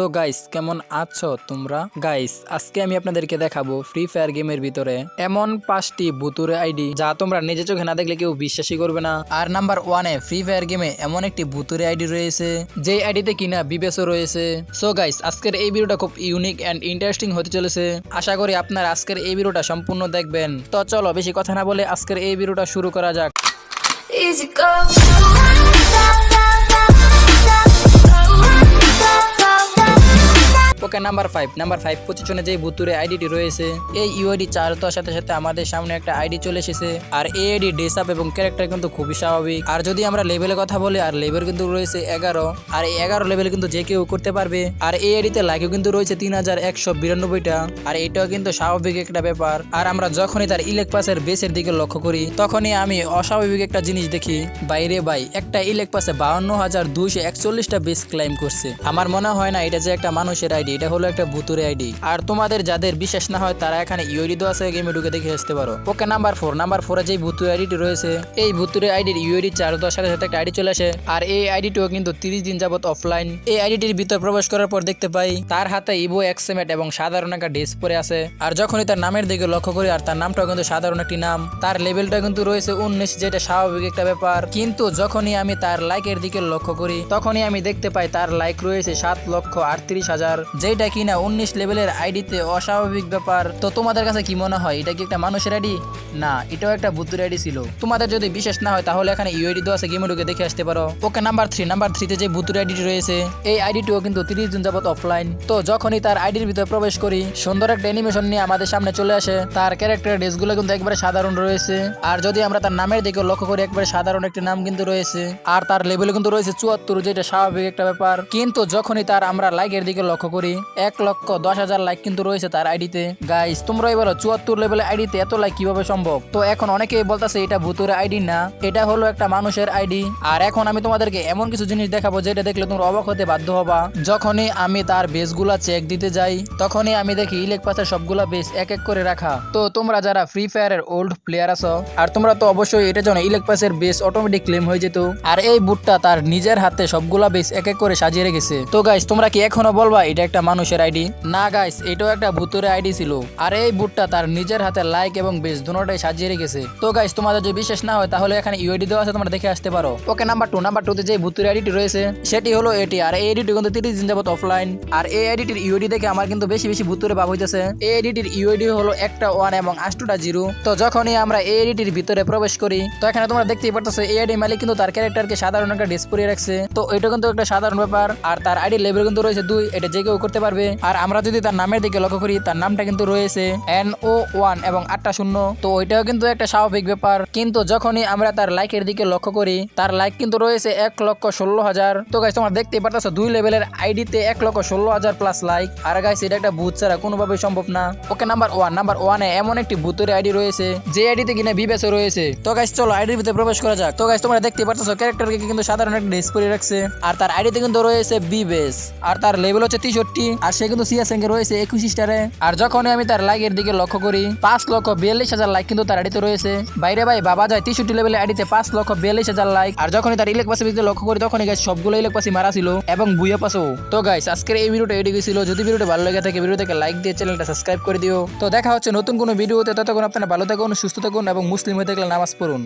So guys, কেমন আছো তোমরা? গাইস, আজকে আমি আপনাদেরকে দেখাবো ফ্রি ফায়ার গেমের ভিতরে এমন পাঁচটি ভুতুরে আইডি যা তোমরা নিজে চোখে না দেখলে কেউ বিশ্বাসই করবে না। আর নাম্বার ওয়ানে ফ্রি ফায়ার গেমে এমন একটি ভুতুরে আইডি রয়েছে যে আইডিতে কিনা বিবেসও রয়েছে। সো গাইস, আজকের এই ভিডিওটা খুব ইউনিক অ্যান্ড ইন্টারেস্টিং হতে চলেছে। আশা করি আপনার আজকের এই ভিডিওটা সম্পূর্ণ দেখবেন। তো চলো, বেশি কথা না বলে আজকের এই ভিডিওটা শুরু করা যাক। নাম্বার ফাইভ নাম্বার ফাইভ পজিশনে যে ভুতুরে আইডিটি রয়েছে, এই ইউআইডি চার হওয়ার সাথে সাথে আমাদের সামনে একটা আইডি চলে এসেছে। আর এই আইডি ড্রেস আপ এবং ক্যারেক্টার কিন্তু খুবই স্বাভাবিক। আর যদি আমরা লেভেলের কথা বলি, আর লেভেল কিন্তু রয়েছে এগারো। আর এই এগারো লেভেল কিন্তু যে কেউ করতে পারবে। আর এই আইডিতে লাইকও কিন্তু রয়েছে তিন হাজার একশো বিরানব্বইটা। আর এটাও কিন্তু স্বাভাবিক একটা ব্যাপার। আর আমরা যখনই তার ইলেক পাসের বেসের দিকে লক্ষ্য করি, তখনই আমি অস্বাভাবিক একটা জিনিস দেখি। বাইরে বাই একটা ইলেক পাসে বাউন্ন হাজার দুইশো একচল্লিশটা বেস ক্লাইম করছে। আমার মনে হয় না এটা যে একটা মানুষের আইডি এটা হলো একটা ভুতুরে আইডি। আর তোমাদের যাদের বিশ্বাস না হয়, তারা এখানে ইউআইডি দেওয়া আছে গেমে ঢুকে দেখে আসতে পারো। ওকে নাম্বার ফোর নাম্বার ফোরে যে ভুতুরে আইডিটি রয়েছে, এই ভুতুরে আইডির ইউআইডি চার দেওয়ার সাথে সাথে একটা আইডি চলে আসে। আর এই আইডিটিও কিন্তু তিরিশ দিন যাবত অফলাইন এই আইডিটির ভিতর প্রবেশ করার পর দেখতে পাই, তার হাতে ইভো এক্সেমেট এবং সাধারণ একটা ড্রেস পরে আছে। আর যখনই তার নামের দিকে লক্ষ্য করি, আর তার নামটাও কিন্তু সাধারণ একটি নাম, তার লেভেলটা কিন্তু রয়েছে উনিশ, যেটা স্বাভাবিক একটা ব্যাপার। কিন্তু যখনই আমি তার লাইকের দিকে লক্ষ্য করি, তখনই আমি দেখতে পাই, তার লাইক রয়েছে সাত লক্ষ আটত্রিশ হাজার, যেটা কিনা উনিশ লেভেলের আইডিতে অস্বাভাবিক ব্যাপার? তো তোমাদের কাছে কি মনে হয়? এটা কি একটা মানুষের আইডি না, এটাও একটা বুদ্ধুর আইডি ছিল। তোমাদের যদি বিশেষ না হয়, তাহলে এখানে ইউআইডি দেওয়া আছে গেমে ঢুকে দেখে আসতে পারো। ওকে নাম্বার থ্রি নাম্বার থ্রিতে যে বুদ্ধুর আইডিটি রয়েছে, এই আইডিটিও কিন্তু তিরিশ দিন যাবত অফলাইন তো যখনই তার আইডির ভিতরে প্রবেশ করি, সুন্দর একটা অ্যানিমেশন নিয়ে আমাদের সামনে চলে আসে। তার ক্যারেক্টার ড্রেসগুলো কিন্তু একবারে সাধারণ রয়েছে। আর যদি আমরা তার নামের দিকে লক্ষ্য করি, একবারে সাধারণ একটি নাম কিন্তু রয়েছে। আর তার লেভেলে কিন্তু রয়েছে চুয়াত্তর, যেটা স্বাভাবিক একটা ব্যাপার। কিন্তু যখনই তার আমরা লাইকের দিকে লক্ষ্য করি এক লক্ষ দশ হাজার লাইক কিন্তু রয়েছে তার আইডিতে। গাইস তোমরা বলো, চুয়াত্তর লেভেলের আইডিতে এত লাইক কীভাবে সম্ভব? তো এখন অনেকেই বলতেছে, এটা ভূতের আইডি না, এটা হলো একটা মানুষের আইডি। আর এখন আমি তোমাদেরকে এমন কিছু জিনিস দেখাবো, যেটা দেখলে তোমরা অবাক হতে বাধ্য হবা। যখনই আমি তার বেসগুলা চেক দিতে যাই, তখনই আমি দেখি ইলেক পাসের সবগুলা বেস এক এক করে রাখা। তো তোমরা যারা ফ্রি ফায়ারের ওল্ড প্লেয়ার আছো, আর তোমরা তো অবশ্যই এটা জানো ইলেক পাসের বেস অটোমেটিক ক্লেম হয়ে যেত। আর এই বুটটা তার নিজের হাতে সবগুলা বেস এক এক করে সাজিয়ে রেখেছে। তো গাইস তোমরা কি এখনও বলবা, এটা একটা মানুষের আইডি। না গাইস এটাও একটা ভূতের আইডি ছিল। আর এই বুটটা তার নিজের হাতে লাইক এবং বেস দুটোটাই সাজিয়ে রেখেছে। তো গাইস তোমাদের যদি বিশ্বাস না হয়, তাহলে এখানে ইউআইডি দেওয়া আছে, তোমরা দেখে আসতে পারো। ওকে নাম্বার টু নাম্বার টুতে যে ভূতের আইডিটি রয়েছে, সেটি হলো এটি। আর এই আইডিটি কিন্তু তিরিশ দিন যাবত অফলাইন আর এই আইডিটির ইউআইডি দেখে আমার কিন্তু বেশি বেশি ভূতুরে ভাব হইতেছে। এই আইডিটির ইউআইডি হলো একটা ওয়ান এবং আষ্টটা জিরো তো, যখনই আমরা এই আইডিটির ভিতরে প্রবেশ করি, তো এখানে তোমরা দেখতেই পারতেছো, এই আইডি মালিক কিন্তু তার ক্যারেক্টারকে সাধারণ একটা ড্রেস রাখছে। তো, এটা কিন্তু একটা সাধারণ ব্যাপার। আর তার আইডি লেভেল কিন্তু রয়েছে দুই। এটা যে কেউ করতে পারবে। আর আমরা যদি তার নামের দিকে লক্ষ্য করি, তার নামটা কিন্তু রয়েছে এন ও ওয়ান এবং আটটা শূন্য। তো ওইটাও কিন্তু একটা স্বাভাবিক ব্যাপার। কিন্তু যখনই আমরা তার লাইকের দিকে লক্ষ্য করি, তার লাইক কিন্তু রয়েছে এক লক্ষ ষোলো হাজার। তো গাইস তোমরা দেখতে পারতেছো, দুই লেভেলের আইডিতে এক লক্ষ ষোলো হাজার প্লাস লাইক আর গাইস এটা একটা ভূত ছাড়া কোনোভাবেই সম্ভব না। ওকে নাম্বার ওয়ান নাম্বার ওয়ানে এমন একটি ভূতের আইডি রয়েছে, যে আইডিতে কিনা বিবেসও রয়েছে। তো গাইস চলো আইডির ভিতরে প্রবেশ করা যাক। তো গাইস তোমরা দেখতে পারতেছো ক্যারেক্টারকে কিন্তু সাধারণ একটা ড্রেস পরে রাখছে। আর তার আইডিতে কিন্তু রয়েছে বিবেস আর তার লেভেল হচ্ছে তেষট্টি। আর সে কিন্তু এ রয়েছে, একুশ স্টারে আর যখনই আমি তার লাইকের দিকে লক্ষ্য করি, পাঁচ লক্ষ বিয়াল্লিশ হাজার লাইক কিন্তু তার আইডিতে রয়েছে। বাইরে ভাই, বাবা যায় তেষট্টি লেভেলে আইডিতে পাঁচ লক্ষ বিয়াল্লিশ হাজার লাইক আর যখনই তার ইলেক পাশে লক্ষ্য করি, তখনই গাইস সবগুলো ইলেক পাশে মারা ছিল এবং বুয়া পাশেও। তো গাইস আজকের এই ভিডিওটা এদিকে ছিল। যদি ভিডিওটা ভালো লেগে থাকে ভিডিওটাকে লাইক দিয়ে চ্যানেলটা সাবস্ক্রাইব করে দিও। তো দেখা হচ্ছে নতুন কোনো ভিডিওতে ততক্ষণ আপনারা ভালো থাকুন, সুস্থ থাকুন এবং মুসলিম হয়ে থাকলে নামাজ পড়ুন।